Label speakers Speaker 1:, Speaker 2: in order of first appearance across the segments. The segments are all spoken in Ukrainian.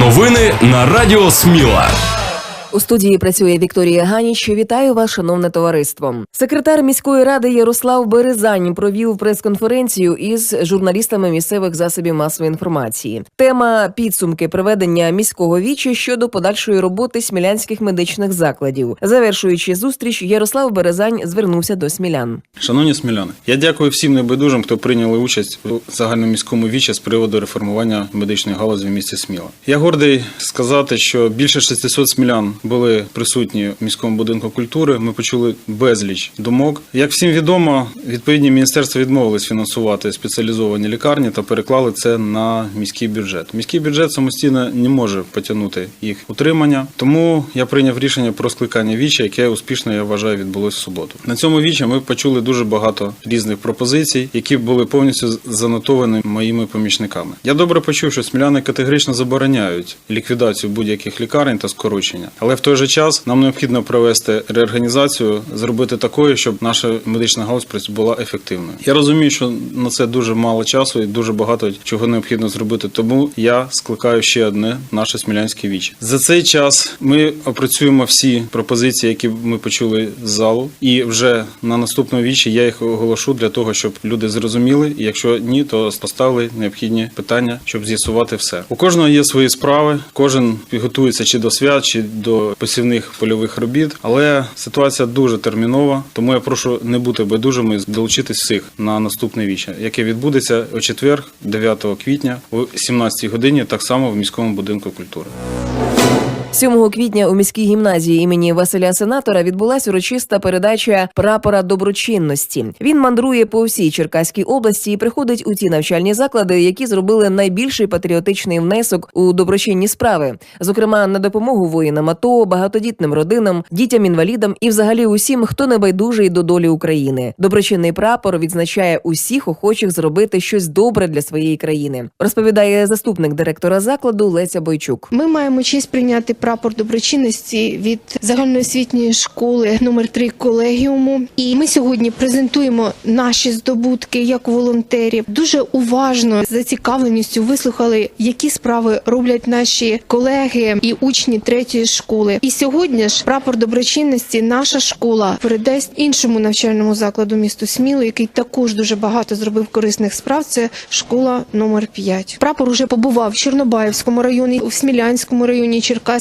Speaker 1: Новини на Радіо Сміла.
Speaker 2: У студії працює Вікторія Ганіч. Вітаю вас, шановне товариство. Секретар міської ради Ярослав Березань провів прес-конференцію із журналістами місцевих засобів масової інформації. Тема підсумки проведення міського вічі щодо подальшої роботи смілянських медичних закладів. Завершуючи зустріч, Ярослав Березань звернувся до смілян.
Speaker 3: Шановні сміляни, я дякую всім небайдужим, хто прийняли участь у загальноміському вічі з приводу реформування медичної галузі в місті Сміла. Я гордий сказати, що більше 600 смілян були присутні в міському будинку культури. Ми почули безліч думок. Як всім відомо, відповідні міністерства відмовились фінансувати спеціалізовані лікарні та переклали це на міський бюджет. Міський бюджет самостійно не може потягнути їх утримання, тому я прийняв рішення про скликання віча, яке успішно я вважаю відбулось в суботу. На цьому вічі ми почули дуже багато різних пропозицій, які були повністю занотовані моїми помічниками. Я добре почув, що сміляни категорично забороняють ліквідацію будь-яких лікарень та скорочення, але в той же час нам необхідно провести реорганізацію, зробити такою, щоб наша медична галузь була ефективною. Я розумію, що на це дуже мало часу і дуже багато чого необхідно зробити. Тому я скликаю ще одне наше смілянське віче. За цей час ми опрацюємо всі пропозиції, які ми почули з залу, і вже на наступному вічі я їх оголошу для того, щоб люди зрозуміли. І якщо ні, то поставили необхідні питання, щоб з'ясувати все. У кожного є свої справи, кожен підготується чи до свят, чи до посівних польових робіт. Але ситуація дуже термінова, тому я прошу не бути байдужими і долучитись всіх на наступне віче, яке відбудеться у четвер, 9 квітня, о 17 годині, так само в міському будинку культури.
Speaker 2: 7 квітня у міській гімназії імені Василя Сенатора відбулась урочиста передача прапора доброчинності. Він мандрує по всій Черкаській області і приходить у ті навчальні заклади, які зробили найбільший патріотичний внесок у доброчинні справи, зокрема на допомогу воїнам АТО, багатодітним родинам, дітям-інвалідам і, взагалі, усім, хто не байдужий до долі України. Доброчинний прапор відзначає усіх охочих зробити щось добре для своєї країни. Розповідає заступник директора закладу Леся Бойчук.
Speaker 4: Ми маємо честь прийняти прапор доброчинності від загальноосвітньої школи номер 3 колегіуму. І ми сьогодні презентуємо наші здобутки як волонтерів. Дуже уважно з зацікавленістю вислухали, які справи роблять наші колеги і учні третьої школи. І сьогодні ж прапор доброчинності наша школа передасть іншому навчальному закладу місту Сміло, який також дуже багато зробив корисних справ. Це школа номер 5. Прапор уже побував в Чорнобаївському районі, в Смілянському районі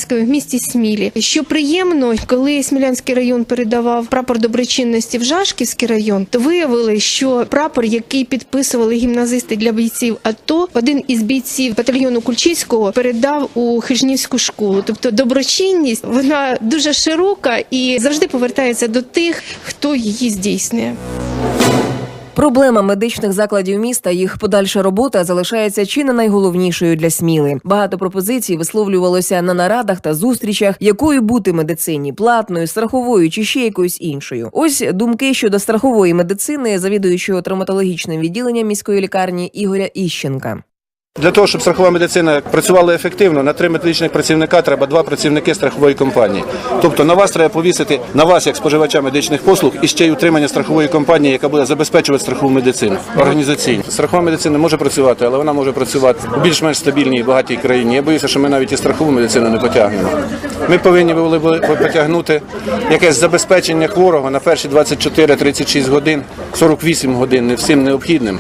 Speaker 4: Черкаському, в місті Смілі. Що приємно, коли Смілянський район передавав прапор доброчинності в Жашківський район, то виявили, що прапор, який підписували гімназисти для бійців АТО, один із бійців батальйону Кульчицького передав у Хижнівську школу. Тобто доброчинність вона дуже широка і завжди повертається до тих, хто її здійснює.
Speaker 2: Проблема медичних закладів міста, їх подальша робота залишається чи не найголовнішою для сміли. Багато пропозицій висловлювалося на нарадах та зустрічах, якою бути медицині платною, страховою чи ще якоюсь іншою. Ось думки щодо страхової медицини, завідуючого травматологічним відділенням міської лікарні Ігоря Іщенка.
Speaker 5: Для того, щоб страхова медицина працювала ефективно, на три медичних працівника треба два працівники страхової компанії. Тобто на вас треба повісити на вас, як споживача медичних послуг, і ще й утримання страхової компанії, яка буде забезпечувати страхову медицину організаційно. Страхова медицина може працювати, але вона може працювати у більш-менш стабільній і багатій країні. Я боюся, що ми навіть і страхову медицину не потягнемо. Ми повинні були потягнути якесь забезпечення хворого на перші 24-36 годин, 48 годин, не всім необхідним.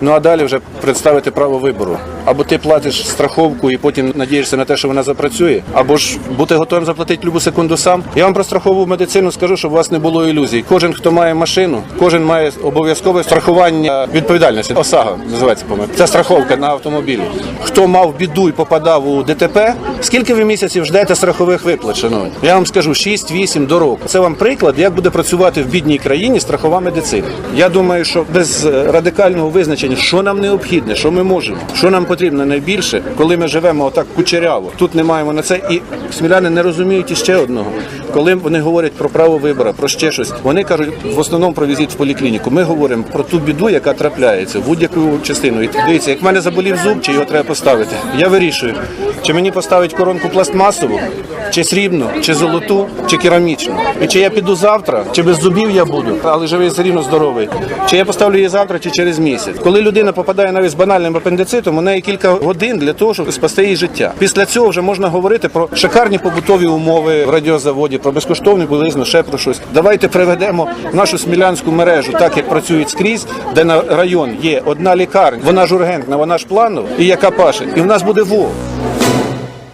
Speaker 5: Ну а далі вже представити право вибору. Або ти платиш страховку і потім надієшся на те, що вона запрацює, або ж бути готовим заплатити любу секунду сам. Я вам про страхову медицину скажу, щоб у вас не було ілюзій. Кожен, хто має машину, кожен має обов'язкове страхування відповідальності. ОСАГО називається по Це страховка на автомобілі. Хто мав біду і попадав у ДТП, скільки ви місяців ждете страхових виплат, шановні? Я вам скажу 6-8 до року. Це вам приклад, як буде працювати в бідній країні страхова медицина. Я думаю, що без е, радикального визначення, що нам необхідне, що ми можемо, що нам потрібно найбільше, коли ми живемо отак кучеряво. Тут не маємо на це, і сміляни не розуміють іще одного. Коли вони говорять про право вибору, про ще щось, вони кажуть в основному про візит в поліклініку. Ми говоримо про ту біду, яка трапляється в будь-яку частину. І дивіться, як в мене заболів зуб, чи його треба поставити. Я вирішую, чи мені поставить коронку пластмасову, чи срібну, чи золоту, чи керамічну. І чи я піду завтра, чи без зубів я буду, але живий все рівно здоровий. Чи я поставлю її завтра, чи через місяць. Коли людина попадає навіть з банальним апендицитом, у неї декілька годин для того, щоб спасти її життя. Після цього вже можна говорити про шикарні побутові умови в радіозаводі, про безкоштовну білизну, ще про щось. Давайте приведемо нашу смілянську мережу, так як працюють скрізь, де на район є одна лікарня, вона ж ургентна, вона ж плану, і яка паше, і в нас буде ВОВ.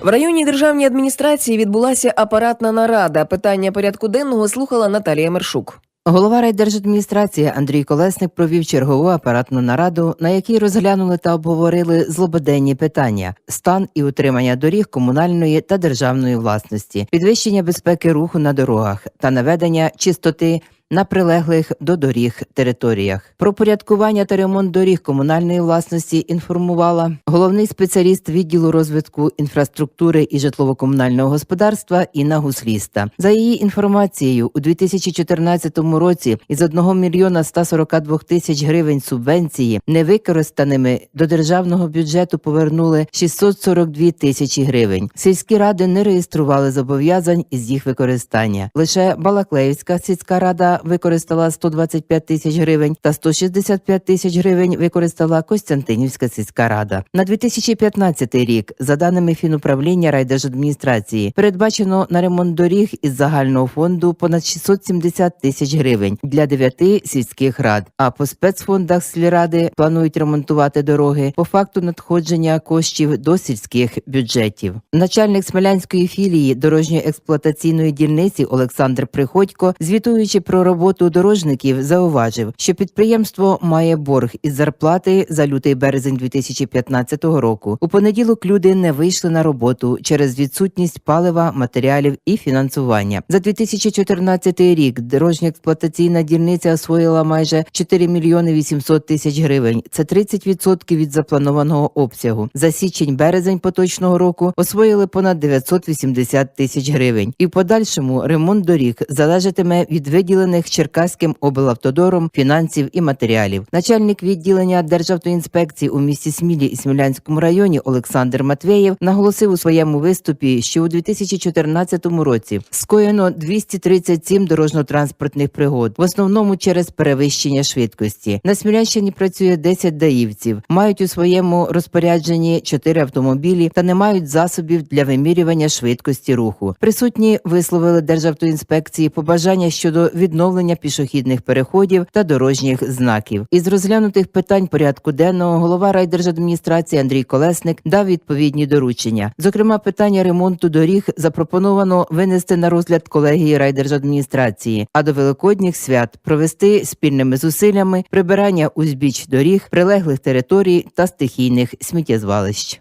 Speaker 2: В районній державній адміністрації відбулася апаратна нарада. Питання порядку денного слухала Наталія Мершук.
Speaker 6: Голова райдержадміністрації Андрій Колесник провів чергову апаратну нараду, на якій розглянули та обговорили злободенні питання: стан і утримання доріг комунальної та державної власності, підвищення безпеки руху на дорогах та наведення чистоти. На прилеглих до доріг територіях про порядкування та ремонт доріг комунальної власності інформувала головний спеціаліст відділу розвитку інфраструктури і житлово-комунального господарства Інна Гусліста. За її інформацією, у 2014 році із 1 мільйона 142 тисяч гривень субвенції невикористаними до державного бюджету повернули 642 тисячі гривень. Сільські ради не реєстрували зобов'язань із їх використання. Лише Балаклеївська сільська рада використала 125 тисяч гривень та 165 тисяч гривень використала Костянтинівська сільська рада. На 2015 рік, за даними фінуправління райдержадміністрації, передбачено на ремонт доріг із загального фонду понад 670 тисяч гривень для дев'яти сільських рад. А по спецфондах сільради планують ремонтувати дороги по факту надходження коштів до сільських бюджетів. Начальник Смілянської філії дорожньої експлуатаційної дільниці Олександр Приходько, звітуючи про роботу дорожників, зауважив, що підприємство має борг із зарплати за лютий березень 2015 року. У понеділок люди не вийшли на роботу через відсутність палива, матеріалів і фінансування. За 2014 рік дорожня експлуатаційна дільниця освоїла майже 4 мільйони 800 тисяч гривень. Це 30% від запланованого обсягу. За січень-березень поточного року освоїли понад 980 тисяч гривень. І в подальшому ремонт доріг залежатиме від виділених Черкаським облавтодором фінансів і матеріалів. Начальник відділення Державтоінспекції у місті Смілі і Смілянському районі Олександр Матвєєв наголосив у своєму виступі, що у 2014 році скоєно 237 дорожньо-транспортних пригод, в основному через перевищення швидкості. На Смілянщині працює 10 даївців, мають у своєму розпорядженні 4 автомобілі та не мають засобів для вимірювання швидкості руху. Присутні висловили Державтоінспекції побажання щодо відновлення пішохідних переходів та дорожніх знаків. Із розглянутих питань порядку денного голова райдержадміністрації Андрій Колесник дав відповідні доручення. Зокрема, питання ремонту доріг запропоновано винести на розгляд колегії райдержадміністрації, а до великодніх свят провести спільними зусиллями прибирання узбіч доріг, прилеглих територій та стихійних сміттєзвалищ.